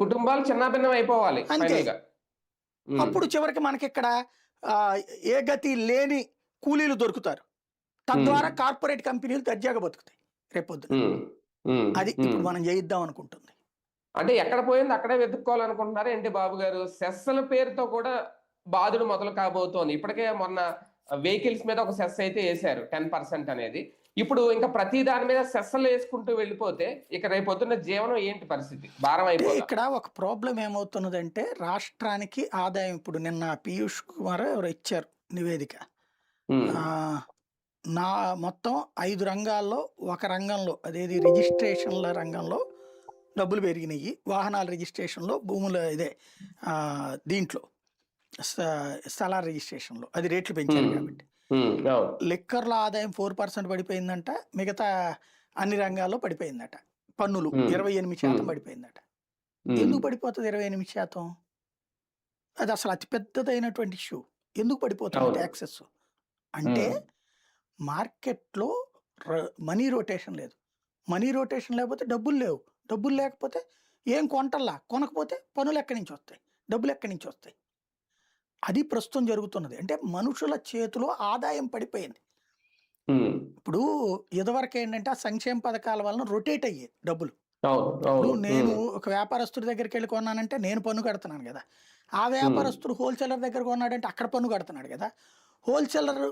కుటుంబాలు చిన్నాభిన్నం అయిపోవాలి అంతే. అప్పుడు చివరికి మనకి ఇక్కడ ఏ గతి లేని కూలీలు దొరుకుతారు. తద్వారా కార్పొరేట్ కంపెనీలు దర్జాగా బతుకుతాయి రేపొద్దున. ఉమ్, అది. ఇప్పుడు మనం చేయిద్దాం అనుకుంటుంది. అంటే ఎక్కడ పోయింది అక్కడే వెతుక్కోవాలనుకుంటున్నారు ఏంటి బాబు గారు? సెస్సల పేరుతో కూడా బాధుడు మొదలు కాబోతోంది. ఇప్పటికే మొన్న వెహికల్స్ మీద ఒక సెస్ అయితే వేశారు టెన్ పర్సెంట్ అనేది. ఇప్పుడు ఇంకా ప్రతి దాని మీద సెస్సలు వేసుకుంటూ వెళ్ళిపోతే ఇక రేపొద్దున్న జీవనం ఏంటి పరిస్థితి? భారం అంటే అయిపోతుంది ఇక్కడ ఒక ప్రాబ్లం ఏమవుతున్నదంటే రాష్ట్రానికి ఆదాయం ఇప్పుడు నిన్న పీయూష్ కుమార్ ఎవరు ఇచ్చారు నివేదిక. నా మొత్తం ఐదు రంగాల్లో ఒక రంగంలో అదేది రిజిస్ట్రేషన్ల రంగంలో డబ్బులు పెరిగినాయి. వాహనాల రిజిస్ట్రేషన్లో భూముల ఇదే ఆ, దీంట్లో స్థలాల రిజిస్ట్రేషన్లో అది రేట్లు పెంచారు. కాబట్టి. లిక్కర్ల ఆదాయం ఫోర్ పర్సెంట్ పడిపోయిందంట. మిగతా అన్ని రంగాల్లో పడిపోయిందట. పన్నులు. ఇరవై ఎనిమిది శాతం. పడిపోయిందట. ఎందుకు పడిపోతుంది ఇరవై ఎనిమిది శాతం? అది అసలు అతి పెద్దదైనటువంటి ఇష్యూ. ఎందుకు పడిపోతుంది. ట్యాక్సెస్? అంటే మార్కెట్లో మనీ రొటేషన్ లేదు. మనీ రొటేషన్ లేకపోతే డబ్బులు లేవు. డబ్బులు లేకపోతే ఏం కొంటల్లా? కొనకపోతే పనులు ఎక్కడి నుంచి వస్తాయి? డబ్బులు ఎక్కడి నుంచి వస్తాయి? అది ప్రస్తుతం జరుగుతున్నది. అంటే మనుషుల చేతిలో ఆదాయం పడిపోయింది. ఇప్పుడు ఇదివరకు ఏంటంటే ఆ సంక్షేమ పథకాల వలన రొటేట్ అయ్యేది డబ్బులు. ఇప్పుడు నేను ఒక వ్యాపారస్తుడి దగ్గరికి వెళ్ళి కొన్నానంటే నేను పన్ను కడుతున్నాను కదా. ఆ వ్యాపారస్తుడు హోల్సేలర్ దగ్గర కొన్నాడంటే అక్కడ పన్ను కడుతున్నాడు కదా. హోల్సేలర్